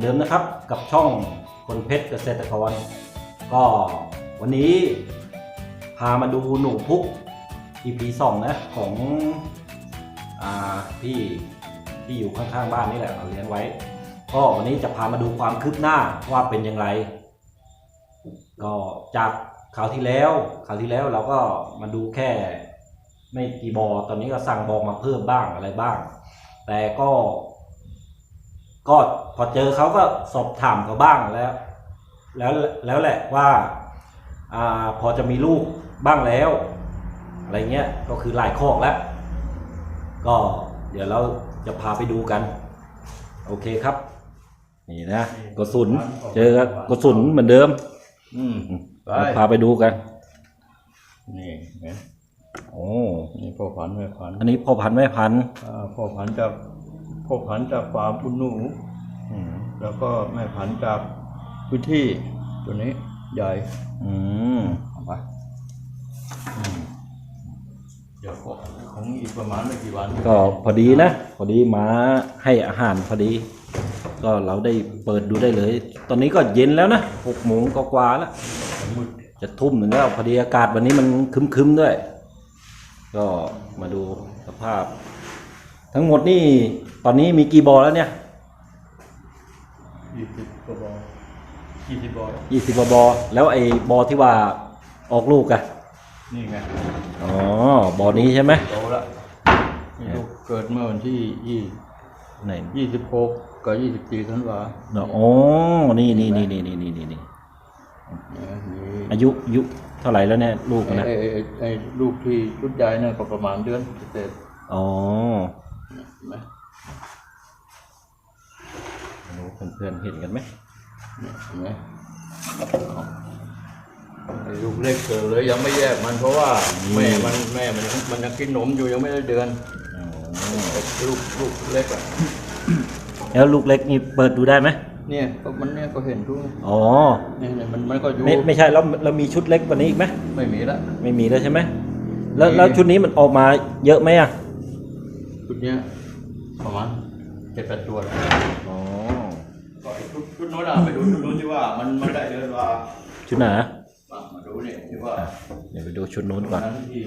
อนเดิมนะครับกับช่องคนเพชรเกษตรกร ก็วันนี้พามาดูหนูพุก EP 2นะของอพี่ที่อยู่ข้างๆ บ้านนี่แหละเราเลี้ยงไว้ ก็วันนี้จะพามาดูความคืบหน้าว่าเป็นอย่างไร ก็จากคราวที่แล้วคราวที่แล้วเราก็มาดูแค่ไม่กี่บอตอนนี้ก็สั่งบอมาเพิ่มบ้างอะไรบ้าง แต่ก็ ก็พอเจอเขาก็สอบถามเขาบ้างแล้ว แล้วแล้วแหละว่าอ่าพอจะมีลูกบ้างแล้ว อะไรเงี้ยก็คือหลายคอกแล้ว ก็เดี๋ยวเราจะพาไปดูกัน โอเคครับ นี่นะกระสุน เจอกระสุนเหมือนเดิม อืมไปเราพาไปดูกัน นี่เห็นโอ้นี่พ่อพันธุ์แม่พันธุ์อันนี้พ่อพันธุ์แม่พันธุ์อ่าพ่อพันธุ์จาก พ่อพันจากฟาร์มคุณหนูแล้วก็แม่พันจากพื้นที่ตัวนี้ใหญ่ อืมเอาไปเดี๋ยวของของอีกประมาณไม่กี่วัน ก็พอดีนะ พอดีมาให้อาหารพอดี ก็เราได้เปิดดูได้เลย ตอนนี้ก็เย็นแล้วนะหกโมงก็กว่าแล้ว จะทุ่มหนึ่งแล้ว พอดีอากาศวันนี้มันคึมๆด้วย ก็มาดูสภาพ ทั้งหมดนี่ตอนนี้มีกี่บอแล้วเนี่ยยี่สิบกว่าบอยี่สิบบอยี่สิบกว่าบอ แล้วไอ้บอที่ว่าออกลูกอะนี่ไงอ๋อบอนี้ใช่ไหมโตละนี่ลูกเกิดเมื่อวันที่ยี่ไหนยี่สิบหกกับยี่สิบสี่ธันวาเนาะอ๋อนี่นี่นี่นี่นี่นี่นี่เนี่ยมีอายุอายุเท่าไหร่แล้วเนี่ยลูกมันนะไอ้ไอ้ไอ้ไอ้ลูกที่ชุดใหญ่เนี่ยก็ประมาณเดือนเศษอ๋อ เห็นไหมไม่รู้เพื่อนๆเห็นกันไหมเนี่ยเห็นไหมไอ้ลูกเล็กเกิดเลยยังไม่แยกมันเพราะว่าแม่มันแม่มันมันยังกินนมอยู่ยังไม่ได้เดือนอ๋อไอ้ลูกลูกเล็กอะแล้วลูกเล็กนี่เปิดดูได้ไหมเนี่ยก็มันเนี่ยก็เห็นทุกอ๋อเนี่ยเนี่ยมันมันก็อยู่ไม่ไม่ใช่แล้วเรามีชุดเล็กกว่านี้อีกไหมไม่มีละไม่มีแล้วใช่ไหมแล้วมีแล้วชุดนี้มันออกมาเยอะไหมอะ ชุดเนี้ยประมาณเจ็ดแปดตัวแล้วอ๋อก็ไอ้ชุดชุดโน้นอะไปดูชุดโน้นที่ว่ามันมันได้เดือนว่าชุดไหนอะมามาดูเนี่ยที่ว่าเดี๋ยวไปดูชุดนู้นก่อนนั้นที่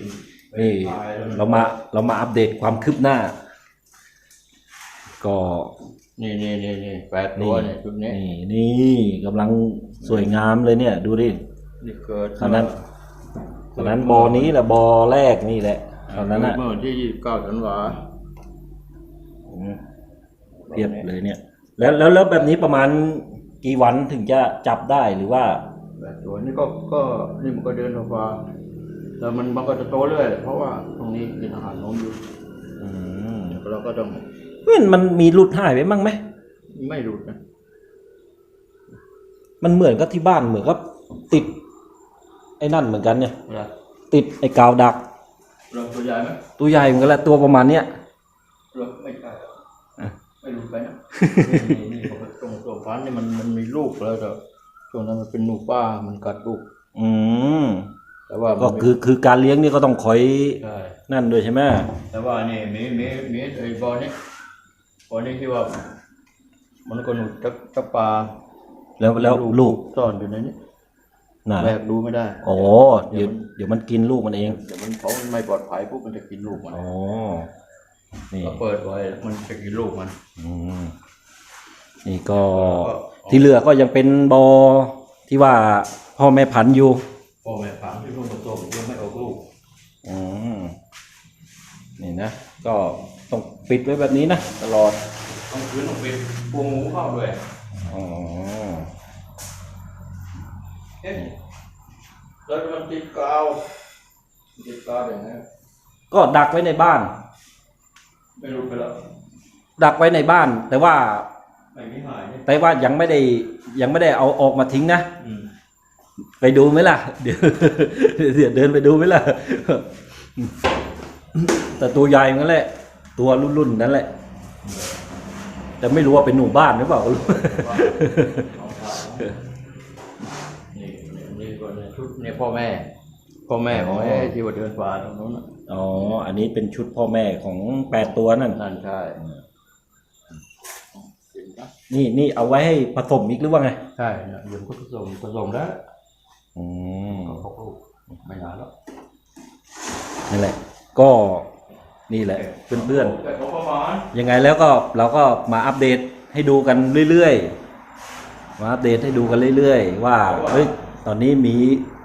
นี่เรามาเรามาอัปเดตความคืบหน้า ก็นี่นี่นี่นี่แปดตัวเนี่ยชุดนี้นี่นี่กำลังสวยงามเลยเนี่ยดูดิ นี่เกิดตอนนั้น ตอนนั้นบอนี้แหละบอแรกนี่แหละตอนนั้นเกิอะดเมื่อวันที่ยี่สิบเก้าธันวาอืม เพียบเลยเนี่ย แล้วแล้วแล้วแบบนี้ประมาณกี่วันถึงจะจับได้หรือว่าแปดตัวนี่ก็ก็นี่มันก็เดินออกมาแต่มันมันก็จะโตเรื่อยเพราะว่าตรงนี้กินอาหารนมอยู่อืมเราก็ต้องเฮ้ยมันมีหลุดหายไปมั้งไหมไม่หลุดนะมันเหมือนกับที่บ้านเหมือนกับติด ไอ้นั่นเหมือนกันเนี่ยเวลาติดไอ้กาวดักเราตัวใหญ่ไหมตัวใหญ่เหมือนกันแหละตัวประมาณเนี้ยเราไม่ใช่หรอกอะ ไม่หลุดไปนะนี่นี่นี่ตรงตัวฟันนี่มันมันมีลูกแล้วแต่ช่วงนั้นมันเป็นหนูป้ามันกัดลูก อืมแต่ว่าก็มันไม่คือคือการเลี้ยงนี่ก็ต้องคอยใช่นั่นด้วยใช่ไหมแต่ว่านี่มีมีมีไอ้บอลนี้บอลนี้ที่ว่า มันก็หนูจับจับปลาแล้วแล้วลูกซ่อนอยู่ในนี้น่ะแบกดูไม่ได้โอ้เดี๋ยวเดี๋ยวมันกินลูกมันเอง เดี๋ยวมันเขาไม่ปลอดภัยปุ๊บมันจะกินลูกมันอ๋อ นี่เราเปิดไว้มันจะกินลูกมัน อืมนี่ก็ก็ที่เหลือก็ยังเป็นบอที่ว่าพ่อแม่พันธุ์อยู่พ่อแม่พังที่เพิ่งผสมยังไม่ออกลูกอืมนี่นะ ก็ต้องปิดไว้แบบนี้นะตลอดต้องคืนต้องเป็นพวงหมูเข้าด้วยอ๋อเอ๊ะแล้วมันติดกาวติดกาวอย่างนี้ก็ดักไว้ในบ้าน ไม่รู้ไปแล้วดักไว้ในบ้าน แต่ว่าไม่มีหายเนี่ยแต่ว่ายังไม่ได้ยังไม่ได้เอาออกมาทิ้งนะอืมไปดูไหมล่ะ เดี๋ยวเดี๋ยวเดินไปดูไหมล่ะ แต่ตัวใหญ่เหมือนกันแหละ ตัวรุ่นๆนั่นแหละ แต่ไม่รู้ว่าเป็นหนูบ้านหรือเปล่าว่าเอาผ้านี่นี่นี่ก็เนี่ยชุดเนี่ยพ่อแม่ พ่อแม่ของไอ้ที่ว่าเดินป่าตรงนู้นน่ะ อ๋อ อันนี้เป็นชุดพ่อแม่ของแปดตัวนั่น นั่นใช่นี่นี่เอาไว้ให้ผสมอีกหรือว่าไง ใช่เนี่ยเดี๋ยวมันก็ผสมผสมแล้วอืมเขาก็ไม่นานแล้วนั่นแหละ ก็นี่แหละเพื่อนแต่เขาประมาณๆยังไงแล้วก็เราก็มาอัปเดตให้ดูกันเรื่อยๆ มาอัปเดตให้ดูกันเรื่อยๆ ว่าเฮ้ยตอนนี้มี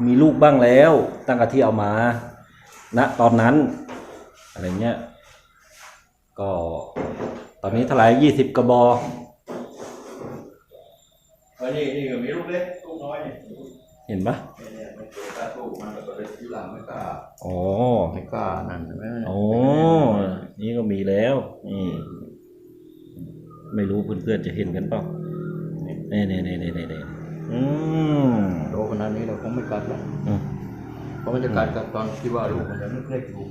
มีลูกบ้างแล้ว ตั้งแต่ที่เอามา ณตอนนั้น อะไรเงี้ย ก็ตอนนี้เท่าไหร่ยี่สิบกระบอกเออนี่นี่ก็มีลูกเล็กลูกน้อยเนี่ยเห็นปะเนี่ยเนี่ยมันเกิดการสู้มันแล้วก็เลยทีหลังไม่กล้าอ๋อไม่กล้านั่นเห็นไหมโอ้นี่ก็มีแล้วนี่ไม่รู้เพื่อนๆจะเห็นกันเปล่านี่นี่นี่นี่นี่นี่อืมโตขนาดนี้เราคงไม่กัดแล้วอืม เพราะมันจะกัดกันตอนที่ว่าลูกมันยังเล็กๆอยู่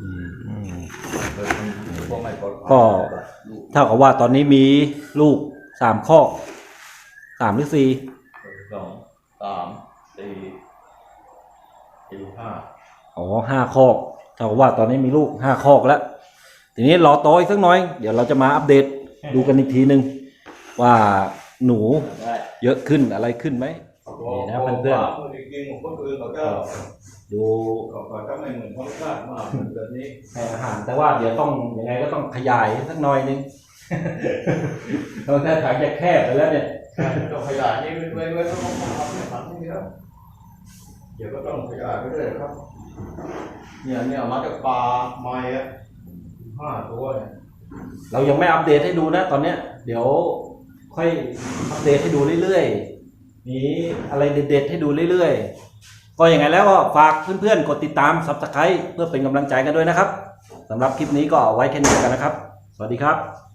อืมอืมเกิดมันพอไม่ปลอดภัยก็ลูกเท่ากับว่าตอนนี้มีลูกสามข้อกสามหรือสี่สองสามสี่สี่ห้าอ๋อห้าข้อกเท่ากับว่าตอนนี้มีลูกห้าข้อกแล้ว ทีนี้รอโตอีกสักหน่อย เดี๋ยวเราจะมาอัปเดตดูกันอีกทีหนึ่งว่าหนูได้เยอะขึ้นอะไรขึ้นไหม นี่นะเพื่อนๆๆจริงๆผมก็คือเขาจะดูเขาก็จะไม่เหมือนเขาคาดมากเหมือนแบบนี้ให้อาหารแต่ว่าเดี๋ยวต้องยังไงก็ต้องขยายสักหน่อยนึงเราถ้าถังจะแคบไปแล้วเนี่ยต้องขยายนี่ไว้ไว้ต้องทำให้ทำให้เดียวเดี๋ยวก็ต้องขยายไปเรื่อยครับ เนี่ยเนี่ยมาจากปลาไม้อะห้าตัวเนี่ยเรายังไม่อัปเดตให้ดูนะตอนเนี้ย เดี๋ยวค่อยอัปเดตให้ดูเรื่อยๆ มีอะไรเด็ดๆให้ดูเรื่อยๆ ก็อย่างไงแล้วก็ฝากเพื่อนๆ กดติดตาม s u b สไครต์เพื่อเป็นกำลังใจกันด้วยนะครับสำหรับคลิปนี้ก็เอาไว้แค่นี้กันนะครับ สวัสดีครับ